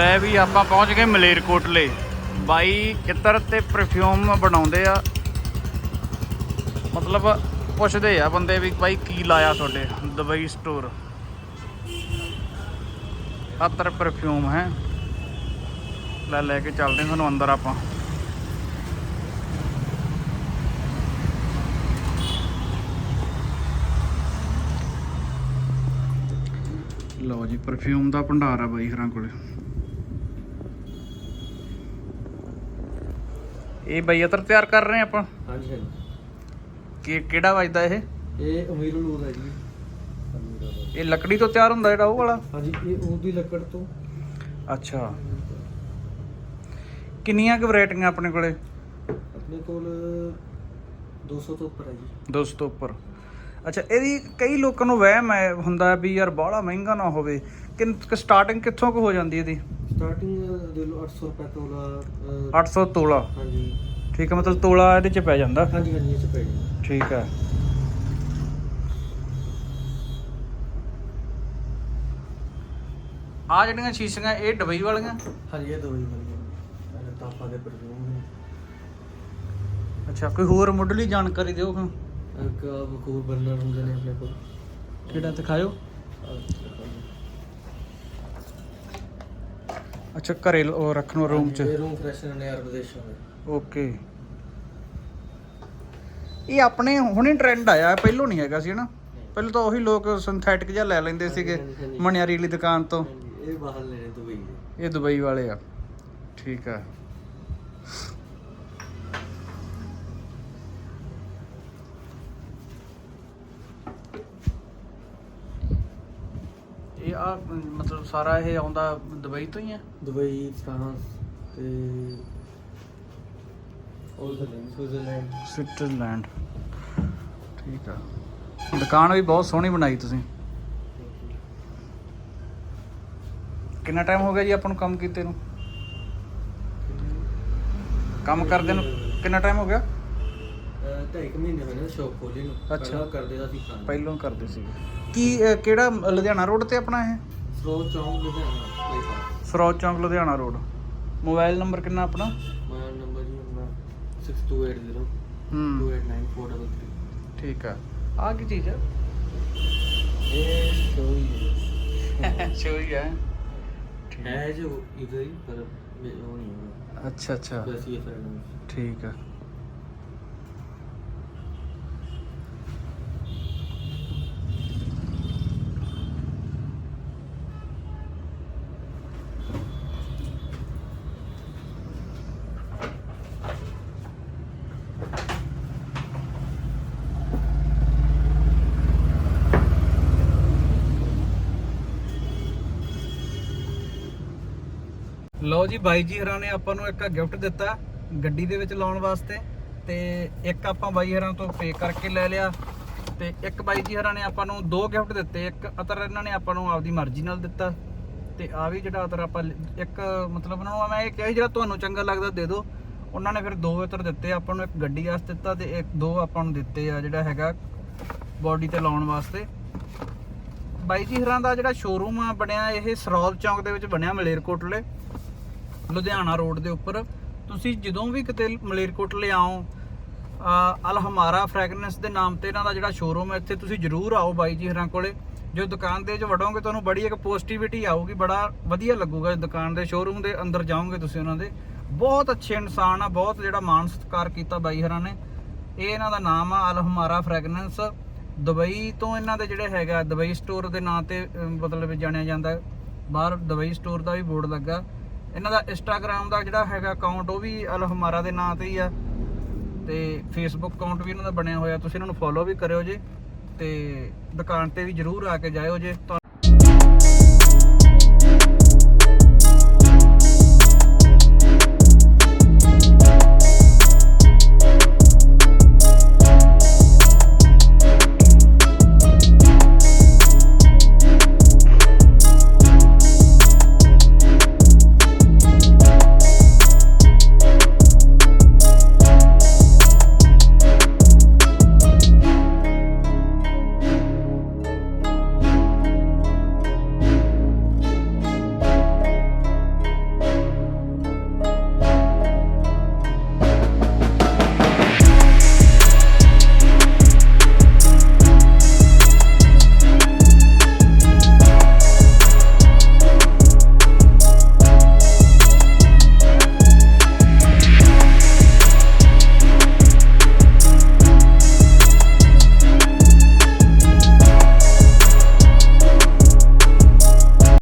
ਲੈ ਵੀ ਆਪਾਂ ਪਹੁੰਚ ਗਏ ਮਲੇਰਕੋਟਲੇ। ਬਾਈ ਕਿੱਤਰ ਤੇ ਪਰਫਿਊਮ ਬਣਾਉਂਦੇ ਆ? ਮਤਲਬ ਪੁੱਛਦੇ ਆ ਬੰਦੇ ਵੀ ਬਾਈ ਕੀ ਲਾਇਆ ਤੁਹਾਡੇ ਦੁਬਈ ਸਟੋਰ ਅਤਰ ਪਰਫਿਊਮ ਹੈ। ਲੈ ਲੈ ਕੇ ਚੱਲਦੇ ਤੁਹਾਨੂੰ ਅੰਦਰ ਆਪਾਂ। ਲਓ ਜੀ ਪਰਫਿਊਮ ਦਾ ਭੰਡਾਰ ਆ ਬਾਈ ਹਰਾਂ ਕੋਲੇ। ਇਹ ਬਾਈ ਅਤਰ ਤਿਆਰ ਕਰ ਰਹੇ ਆਪਾਂ। ਹਾਂਜੀ ਹਾਂਜੀ। ਕਿ ਕਿਹੜਾ ਵੱਜਦਾ ਇਹ? ਇਹ ਅਮੀਰ ਲੂਰ ਹੈ ਜੀ। ਇਹ ਲੱਕੜੀ ਤੋਂ ਤਿਆਰ ਹੁੰਦਾ ਜਿਹੜਾ ਉਹ ਵਾਲਾ? ਹਾਂਜੀ ਇਹ ਉਹਦੀ ਲੱਕੜ ਤੋਂ। ਅੱਛਾ। ਕਿੰਨੀਆਂ ਕੁ ਵੈਰਾਈਟੀਆਂ ਆਪਣੇ ਕੋਲੇ? ਆਪਣੇ ਕੋਲ 200 ਤੋਂ ਉੱਪਰ ਹੈ ਜੀ। 200 ਤੋਂ ਉੱਪਰ। ਅੱਛਾ ਇਹਦੀ ਕਈ ਲੋਕਾਂ ਨੂੰ ਵਹਿਮ ਹੈ ਹੁੰਦਾ ਵੀ ਯਾਰ ਬਾਹਲਾ ਮਹਿੰਗਾ ਨਾ ਹੋਵੇ। ਕਿ ਸਟਾਰਟਿੰਗ ਕਿੱਥੋਂ ਕੁ ਹੋ ਜਾਂਦੀ ਇਹਦੀ? ਸਟਾਰਟਿੰਗ ਦੇ ਲੋ 800 ਰੁਪਏ ਤੋਲਾ ਅਹ, 800 ਤੋਲਾ? ਹਾਂਜੀ। ਠੀਕ ਹੈ ਮਤਲਬ ਤੋਲਾ ਇਹਦੇ ਚ ਪੈ ਜਾਂਦਾ? ਹਾਂਜੀ ਹਾਂਜੀ ਇਹ ਚ ਪੈ ਜੀ ਠੀਕ ਹੈ। ਆ ਜਿਹੜੀਆਂ ਸ਼ੀਸ਼ੀਆਂ ਇਹ ਡਬਈ ਵਾਲੀਆਂ? ਹਾਂਜੀ ਇਹ ਦੋ ਹੀ ਮਿਲ ਗਏ ਤਾਪਾ ਦੇ ਪਰਫਿਊਮ ਅੱਛਾ ਕੋਈ ਹੋਰ ਮੁੱਢਲੀ ਜਾਣਕਾਰੀ ਦਿਓ ਹਾਂ ਇੱਕ ਬਖੂਰ ਬਰਨਰ ਹੁੰਦੇ ਨੇ ਆਪਣੇ ਕੋਲ। ਕਿਹੜਾ ਦਿਖਾਇਓ? ਅੱਛਾ ਘਰੇ ਉਹ ਰੱਖਣ ਰੂਮ ਚ? ਰੂਮ ਫਰੈਸ਼ਨਰ ਨੇ ਅਰਬ ਦੇਸ਼ਾਂ ਦੇ ਓਕੇ। ਇਹ ਆਪਣੇ ਹੁਣੇ ਟ੍ਰੈਂਡ ਆਇਆ ਪਹਿਲੋਂ ਨਹੀਂ ਹੈਗਾ ਸੀ ਨਾ ਪਹਿਲਾਂ ਤਾਂ ਉਹੀ ਲੋਕ ਸਿੰਥੈਟਿਕ ਜਿਹਾ ਲੈ ਲੈਂਦੇ ਸੀਗੇ। ਮਨਿਆਰੀ ਵਾਲੀ ਦੁਕਾਨ ਤੋਂ। ਇਹ ਬਾਹਰ ਲੈ ਨੇ ਦੁਬਈ ਦੇ। ਇਹ ਦੁਬਈ ਵਾਲੇ ਆ। ਠੀਕ ਆ। ਆ ਮਤਲਬ ਸਾਰਾ ਇਹ ਆਉਂਦਾ ਦੁਬਈ ਤੋਂ ਹੀ ਆ? ਦੁਬਈ ਫਰਾਂਸ ਤੇ ਸਵਿਟਜ਼ਰਲੈਂਡ। ਸਵਿਟਜ਼ਰਲੈਂਡ। ਠੀਕ ਆ। ਦੁਕਾਨ ਵੀ ਬਹੁਤ ਸੋਹਣੀ ਬਣਾਈ ਤੁਸੀਂ। ਕਿੰਨਾ ਟਾਈਮ ਹੋ ਗਿਆ ਜੀ ਆਪਾਂ ਨੂੰ ਕੰਮ ਕੀਤੇ ਨੂੰ? ਕੰਮ ਕਰਦੇ ਨੂੰ? ਕਿੰਨਾ ਟਾਈਮ ਹੋ ਗਿਆ? ਢਾਈ ਕੁ ਮਹੀਨੇ ਹੋਏ ਨੇ ਸ਼ੌਪ ਖੋਲੀ ਨੂੰ ਅੱਛਾ। ਪਹਿਲਾਂ ਕਰਦੇ ਦਾ ਸੀ ਖਾਣਾ ਪਹਿਲੋਂ ਕਰਦੇ ਸੀਗੇ ਕੀ ਅਹ, ਕਿਹੜਾ ਲੁਧਿਆਣਾ ਰੋਡ ਤੇ ਆਪਣਾ ਇਹ? ਸਰੋਤ ਚੌਂਕ ਲੁਧਿਆਣਾ ਬਾਈਪਾਸ ਸਰੋਜ ਚੌਂਕ ਲੁਧਿਆਣਾ ਰੋਡ। ਮੋਬਾਈਲ ਨੰਬਰ ਕਿੰਨਾ ਆਪਣਾ? ਮੇਰਾ ਨੰਬਰ ਜੀ ਆਪਣਾ 6280 ਹੂੰ। 289433 ਠੀਕ ਆ। ਆ ਕੀ ਚੀਜ਼ ਆ? ਇਹ ਸ਼ੋਈ ਹੈ। ਸ਼ੋਈ ਹੈ ਹੈ ਜੋ ਇਧਰ ਹੀ ਪਰ ਮੇ- ਉਹ ਨਹੀਂ ਹੈ। ਅੱਛਾ ਅੱਛਾ। ਬਸ ਇਹ ਫ਼ਰਕ ਠੀਕ ਆ। ਲਓ ਜੀ, ਬਾਈ ਜੀ ਹਰਾਂ ਨੇ ਆਪਾਂ ਨੂੰ ਇੱਕ ਗਿਫਟ ਦਿੱਤਾ ਗੱਡੀ ਦੇ ਵਿੱਚ ਲਾਉਣ ਵਾਸਤੇ ਤੇ ਇੱਕ ਆਪਾਂ ਬਾਈ ਹਰਾਂ ਤੋਂ ਪੇ ਕਰਕੇ ਲੈ ਲਿਆ ਤੇ ਇੱਕ ਬਾਈ ਜੀ ਹਰਾਂ ਨੇ ਆਪਾਂ ਨੂੰ ਦੋ ਗਿਫਟ ਦਿੱਤੇ, ਇੱਕ ਅਤਰ ਇਹਨਾਂ ਨੇ ਆਪਾਂ ਨੂੰ ਆਪਦੀ ਮਰਜ਼ੀ ਨਾਲ ਦਿੱਤਾ ਤੇ ਆ ਵੀ ਜਿਹੜਾ ਅਤਰ ਆਪਾਂ ਇੱਕ ਮਤਲਬ ਉਹਨਾਂ ਨੂੰ ਮੈਂ ਇਹ ਕਿਹਾ ਜਿਹੜਾ ਤੁਹਾਨੂੰ ਚੰਗਾ ਲੱਗਦਾ ਦੇ ਦਿਓ। ਉਹਨਾਂ ਨੇ ਫਿਰ ਦੋ ਅਤਰ ਦਿੱਤੇ, ਆਪਾਂ ਨੂੰ ਇੱਕ ਗੱਡੀ ਵਾਸਤੇ ਦਿੱਤਾ ਤੇ ਇੱਕ ਦੋ ਆਪਾਂ ਨੂੰ ਦਿੱਤੇ ਆ ਜਿਹੜਾ ਹੈਗਾ ਬਾਡੀ ਤੇ ਲਾਉਣ ਵਾਸਤੇ। ਬਾਈ ਜੀ ਹਰਾਂ ਦਾ ਜਿਹੜਾ ਸ਼ੋਰੂਮ ਆ ਬਣਿਆ, ਇਹ ਸਰੌਦ ਚੌਂਕ ਦੇ ਵਿੱਚ ਬਣਿਆ ਮਲੇਰਕੋਟਲੇ। ਲੁਧਿਆਣਾ ਰੋਡ ਦੇ ਉੱਪਰ, ਤੁਸੀਂ ਜਦੋਂ ਵੀ ਕਿਤੇ ਮਲੇਰਕੋਟਲੇ ਆਓ ਅਹ, ਅਲਹਮਾਰਾ ਫ੍ਰੈਗਰੈਂਸ ਦੇ ਨਾਮ ਤੇ ਇਹਨਾਂ ਦਾ ਜਿਹੜਾ ਸ਼ੋਰੂਮ ਹੈ, ਇੱਥੇ ਤੁਸੀਂ ਜਰੂਰ ਆਓ ਬਾਈ ਜੀ ਹਰਾਂ ਕੋਲੇ। ਜੋ ਦੁਕਾਨ ਦੇ ਵਿੱਚ ਵੜੋਗੇ, ਤੁਹਾਨੂੰ ਬੜੀ ਇੱਕ ਪੋਜ਼ਿਟਿਵਿਟੀ ਆਊਗੀ, ਬੜਾ ਵਧੀਆ ਲੱਗੂਗਾ। ਦੁਕਾਨ ਦੇ ਸ਼ੋਰੂਮ ਦੇ ਅੰਦਰ ਜਾਓਗੇ ਤੁਸੀਂ ਉਹਨਾਂ ਦੇ। ਬਹੁਤ ਅੱਛੇ ਇਨਸਾਨ ਆ, ਬਹੁਤ ਜਿਹੜਾ ਮਾਣ ਸਤਿਕਾਰ ਕੀਤਾ ਬਾਈ ਹਰਾਂ ਨੇ। ਇਹ ਇਹਨਾਂ ਦਾ ਨਾਮ ਆ, ਅਲਹਮਾਰਾ ਫ੍ਰੈਗਰੈਂਸ ਦੁਬਈ ਤੋਂ ਇਹਨਾਂ ਦੇ ਜਿਹੜੇ ਹੈਗਾ, ਦੁਬਈ ਸਟੋਰ ਦੇ ਨਾਂ ਤੇ ਮਤਲਬ ਜਾਣਿਆ ਜਾਂਦਾ। ਬਾਹਰ ਦੁਬਈ ਸਟੋਰ ਦਾ ਵੀ ਬੋਰਡ ਲੱਗਾ। ਇਹਨਾਂ ਦਾ ਇੰਸਟਾਗ੍ਰam ਦਾ ਜਿਹੜਾ ਹੈਗਾ ਅਕਾਊਂਟ ਉਹ ਵੀ ਅਲਹਮਾਰਾ ਦੇ ਨਾਂ ਤੇ ਹੀ ਆ। ਤੇ ਫੇਸਬੁੱਕ ਅਕਾਊਂਟ ਵੀ ਇਹਨਾਂ ਦਾ ਬਣਿਆ ਹੋਇਆ, ਤੁਸੀਂ ਇਹਨਾਂ ਨੂੰ ਫੋਲੋ ਵੀ ਕਰਿਓ ਜੇ। ਤੇ ਦੁਕਾਨ ਤੇ ਵੀ ਜਰੂਰ ਆ ਕੇ ਜਾਇਓ ਜੇ। ਤੁਹਾਨੂੰ